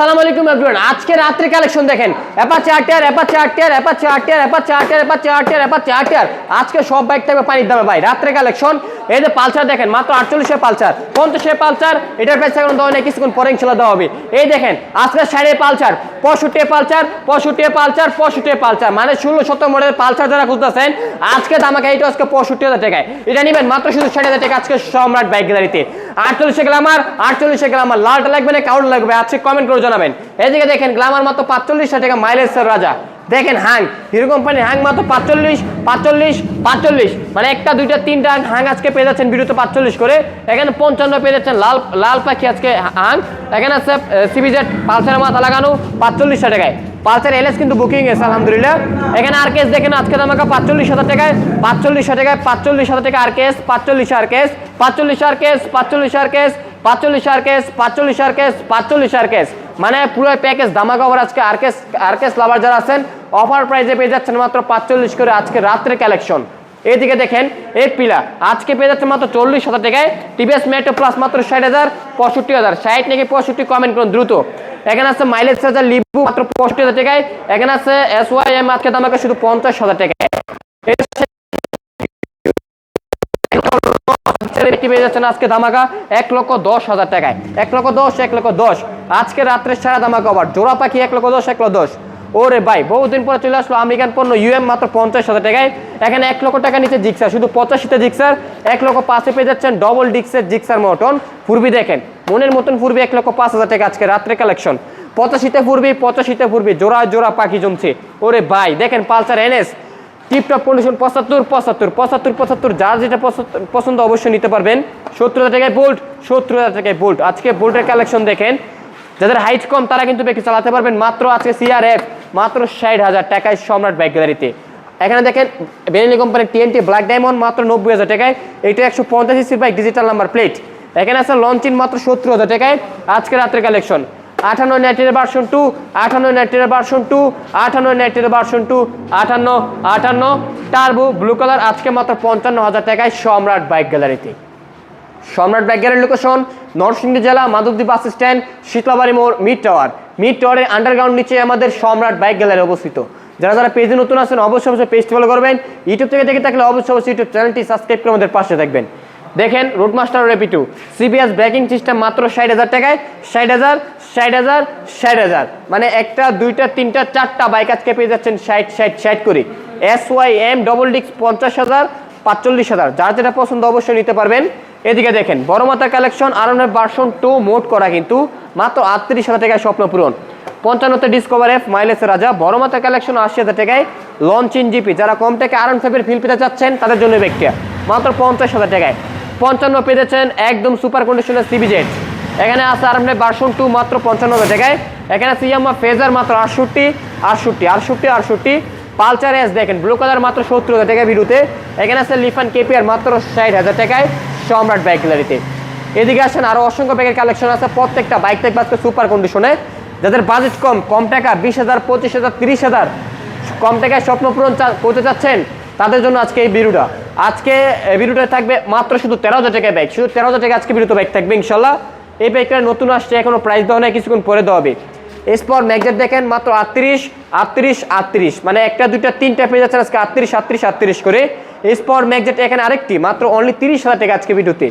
আসসালামু আলাইকুম এভরিওয়ান আজকে রাত্রে কালেকশন দেখেন। Apache RTR Apache RTR Apache RTR Apache RTR Apache RTR Apache RTR আজকে সব বাইক থাকবে পানির দামে ভাই, রাত্রে কালেকশন এই যে পালসার দেখেন, মাত্র আটচল্লিশে পালসার। পঞ্চাশে পালসার, এটার প্রাইস এখন দেওয়া নেই, কিছুক্ষণ পরে ইনশাল্লাহ দেওয়া হবে। এই দেখেন, আজকে সাড়ে পালসার পঁয়ষট্টি পালসার পঁয়ষট্টি পালসার পঁয়ষট্টি পালসার। মানে ষোলো সত্তর মডেলের পালসার যারা খুঁজতেছেন, আজকে দামাকে এইটা আজকে পঁয়ষট্টি হাজার টাকায়। এটা নেবেন মাত্র শুধু ষাট হাজার টাকা আজকে সম্রাট বাইক গ্যালারিতে আটচল্লিশে গ্লামার আটচল্লিশে গ্লামার লালটা লাগবে না কাউন্ট লাগবে আজকে কমেন্ট করে জানাবেন। এদিকে দেখেন গ্লামার মাত্র পাঁচচল্লিশ টাকা মাইলেজ রাজা। দেখেন হ্যাং হিরো কোম্পানির হ্যাং মাত্র পাঁচচল্লিশ পাঁচচল্লিশ পাঁচচল্লিশ। মানে একটা, দুইটা, তিনটা হ্যাং আজকে পেয়ে যাচ্ছেন ভিডিওতে পাঁচচল্লিশ করে। এখানে পঞ্চান্ন পেয়ে যাচ্ছেন লাল লাল পাখি আজকে হ্যাং এখানে আছে সিবিজেড পালসারের মাথা লাগানো পাঁচচল্লিশ টাকায়। পালসার এলএস কিন্তু বুকিং এসে আলহামদুলিল্লাহ। এখানে আর কেস দেখেন, আজকে আমাকে পাঁচচল্লিশ হাজার টাকায় পাঁচচল্লিশ হাজার টাকায় পাঁচচল্লিশ হাজার টাকা আর কেস পাঁচচল্লিশ আর কেস পাঁচচল্লিশ আর কেস পাঁচচল্লিশ আর কেস পাঁচচল্লিশ আর কেস পাঁচচল্লিশ আর কেস পাঁচচল্লিশ আর কেস মানে পুরো প্যাকেজ দামাকা ওভার আজকে আর কেস আর লাভার যারা আছেন অফার প্রাইসে পেয়ে যাচ্ছেন মাত্র পাঁচচল্লিশ করে আজকে রাত্রে কালেকশন এদিকে দেখেন, এই পিলা, আজকে পেয়ে যাচ্ছে মাত্র চল্লিশ হাজার টাকায় টিভিএস মেট্রো প্লাস মাত্র ষাট হাজার, পঁয়ষট্টি হাজার। ষাট নাকি পঁয়ষট্টি কমেন্ট করুন দ্রুত। এখানে আছে মাইলেজ চার্জার লিবু মাত্র পঁয়ষট্টি হাজার টাকায়। এখানে আছে এস ওয়াই এম আজকে দামাকে শুধু পঞ্চাশ হাজার টাকায়। পেয়ে আজকে ধামাকা এক লক্ষ দশ হাজার টাকায়। এক লক্ষ দশ, এক লক্ষ দশ। আজকে রাত্রে সারা ধামাকা আবার জোড়া পাখি এক লক্ষ দশ, এক লক্ষ দশ। ওরে ভাই, বহুদিন পরে চলে আসলো আমেরিকান পণ্য ইউএম মাত্র পঞ্চাশ হাজার টাকায়। এখানে এক লক্ষ টাকা নিচে জিক্সার শুধু পঁচাশিতে জিক্সার এক লক্ষ পাঁচে পেয়ে যাচ্ছেন ডবল ডিক্সের জিক্সার মটন ফুরবি দেখেন, মনের মতন ফুরবি এক লক্ষ পাঁচ হাজার টাকা আজকে রাত্রে কালেকশন পঁচাশিতে ফুরবি পঁচাশিতে ফুরবি, জোড়া জোড়া পাখি জমছে। ওরে ভাই, দেখেন পালসার এনএস। টিপটপ কন্ডিশন পঁচাত্তর পঁচাত্তর পঁচাত্তর পঁচাত্তর, যার যেটা পছন্দ অবশ্যই নিতে পারবেন। সত্তর হাজার টাকায় বোল্ট সত্তর হাজার টাকায় বোল্ট আজকে বোল্টের কালেকশন দেখেন। যাদের হাইট কম, তারা কিন্তু বেশি চালাতে পারবেন মাত্র আজকে সিআরএফ মাত্র ষাট হাজার টাকায় সম্রাট বাইক গ্যালারিতে। এখানে দেখেন বেনেলি কোম্পানির টিএনটি ব্ল্যাক ডায়মন্ড মাত্র নব্বই হাজার টাকায়, এটা একশো পঞ্চাশ সিসির বাইক ডিজিটাল নাম্বার প্লেট এখানে আছে লঞ্চিন মাত্র সত্তর হাজার টাকায়, আজকে রাত্রের কালেকশন আটান্ন নাইটের ভার্সন টু আটান্ন নাইটের ভার্সন টু আটান্ন নাইটের ভার্সন টু আটান্ন আটান্ন। টার্বো ব্লু কালার আজকে মাত্র পঞ্চান্ন হাজার টাকায় সম্রাট বাইক গ্যালারিতে। সম্রাট গ্যালারি লোকেশন নরসিংদী জেলা, মাধবদী বাস স্ট্যান্ড শীতলাবাড়ি মোড় মিড টাওয়ার মিড টাওয়ারের আন্ডারগ্রাউন্ড নিচে আমাদের সম্রাট বাইক গ্যালারি অবস্থিত। যারা যারা পেজে নতুন আছেন, অবশ্যই অবশ্যই পেজটি ফলো করবেন। ইউটিউব থেকে দেখে থাকলে অবশ্যই অবশ্যই ইউটিউব চ্যানেলটি সাবস্ক্রাইব করে আমাদের পাশে থাকবেন। দেখেন রোডমাস্টার রেপিটু সিবিএস ব্রেকিং সিস্টেম মাত্র ষাট হাজার টাকায়। ষাট হাজার ষাট হাজার ষাট হাজার। মানে একটা, দুইটা, তিনটা, চারটা বাইক আজকে পেয়ে যাচ্ছেন ষাট ষাট ষাট করে। এস ওয়াই এম ডবল ডিক্স পঞ্চাশ হাজার পাঁচচল্লিশ হাজার। যার যেটা পছন্দ অবশ্যই নিতে পারবেন। এদিকে দেখেন বড় কালেকশন আরনের ভার্সন টু মোট করা কিন্তু মাত্র আটত্রিশ হাজার টাকায় স্বপ্ন পূরণ। পঞ্চান্নতে ডিসকভার এফ মাইলেসের রাজা। বড় কালেকশন আশি হাজার টাকায় লঞ্চ ইন জিপি যারা কম থেকে আরন ফাইভের ফিল পেতে চাচ্ছেন, তাদের জন্য ব্যক্তিয়া মাত্র পঞ্চাশ হাজার টাকায়। পঞ্চান্ন পেয়েছেন একদম সুপার কন্ডিশনের সিবিজেড এখানে আছে আরনের ভার্সন টু মাত্র পঞ্চান্ন হাজার টাকায়। এখানে ইয়ামা ফেজার মাত্র আটষট্টি আটষট্টি আটষট্টি আটষট্টি। পালচার এস দেখেন ব্লু কালার মাত্র সত্তর হাজার টাকা ভিডিওতে এখানে আছে লিফান কেপিআর মাত্র ষাট হাজার টাকায় সম্রাট বাইক গ্যালারিতে। এদিকে আসেন আরও অসংখ্য বাইকের কালেকশন আছে। প্রত্যেকটা বাইক থেকে আজকে সুপার কন্ডিশনে যাদের বাজেট কম কম টাকা, বিশ হাজার, পঁচিশ হাজার, তিরিশ হাজার, কম টাকায় স্বপ্ন পূরণ করতে চাচ্ছেন, তাদের জন্য আজকে এই ভিডিওটা আজকে ভিডিওটা থাকবে মাত্র শুধু তেরো হাজার টাকায় বাইক শুধু তেরো হাজার টাকা আজকে ভিডিওতে বাইক থাকবে, ইনশাল্লাহ। এই বাইকটা নতুন আসছে, এখনও প্রাইস দেওয়া নেই, কিছুক্ষণ পরে দেওয়া হবে। এরপর ম্যাগজেট দেখেন, মাত্র আটত্রিশ আটত্রিশ আটত্রিশ। মানে একটা, দুইটা, তিনটা পেয়ে যাচ্ছে আজকে আটত্রিশ আটত্রিশ আটত্রিশ করে। এরপর ম্যাগজেট এখানে আরেকটি, মাত্র অনলি তিরিশ হাজার টাকা আজকে ভিডিওতে।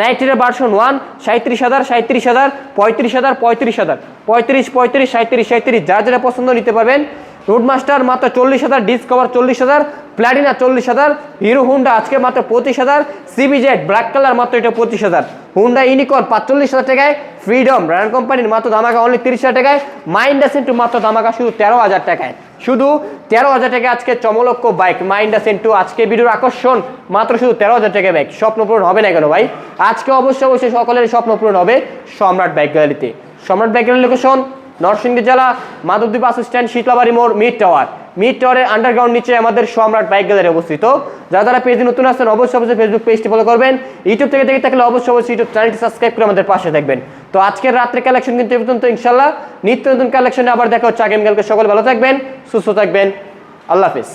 নাইটের ভার্সন ওয়ান সাঁত্রিশ হাজার সাঁত্রিশ হাজার, পঁয়ত্রিশ হাজার পঁয়ত্রিশ হাজার। পঁয়ত্রিশ পঁয়ত্রিশ সাঁত্রিশ সাঁত্রিশ যার যেটা পছন্দ নিতে পারবেন রোডমাস্টার মাত্র চল্লিশ হাজার ডিসকভার চল্লিশ হাজার প্ল্যাটিনা চল্লিশ হাজার হিরো হুন্ডা আজকে মাত্র পঁচিশ হাজার সিবিজেড ব্ল্যাক কালার মাত্র এটা পঁচিশ হাজার। হুন্ডা ইউনিকর্ন পাঁচচল্লিশ হাজার টাকায় ফ্রিডম ব্র্যান্ড কোম্পানির মাত্র দামাকা অনলি তিরিশ হাজার টাকায় মাইন্ডা সেন্টু মাত্র দামাকা শুধু তেরো হাজার টাকায়। শুধু তেরো হাজার টাকা আজকে চমলক্ষ বাইক মাইন্ডা সেন্টু আজকে ভিডিওর আকর্ষণ, মাত্র শুধু তেরো হাজার টাকা বাইক স্বপ্ন পূরণ হবে না কেন ভাই? আজকে অবশ্যই অবশ্যই সকলের স্বপ্ন পূরণ হবে সম্রাট বাইক গ্যালারিতে সম্রাট বাইক গ্যালারি লোকেশন নরসিংদী জেলা মাধবদ্বীপ বাস স্ট্যান্ড শীতলাবাড়ি মোড় মিড টাওয়ার। মিড টাওয়ারের আন্ডারগ্রাউন্ড নিচে আমাদের সম্রাট বাইক গ্যালারি অবস্থিত। যারা যারা পেজে নতুন আসছেন অবশ্যই অবশ্যই ফেসবুক পেজটি ফলো করবেন। ইউটিউব থেকে দেখে থাকলে অবশ্যই অবশ্যই ইউটিউব চ্যানেলটি সাবস্ক্রাইব করে আমাদের পাশে দেখবেন তো আজকের রাত্রে কালেকশন কিন্তু এ পর্যন্ত ইনশাল্লাহ নিত্য নতুন কালেকশনে আবার দেখা হচ্ছে। আগামীকালকে সকল ভালো থাকবেন, সুস্থ থাকবেন। আল্লাহ হাফিজ।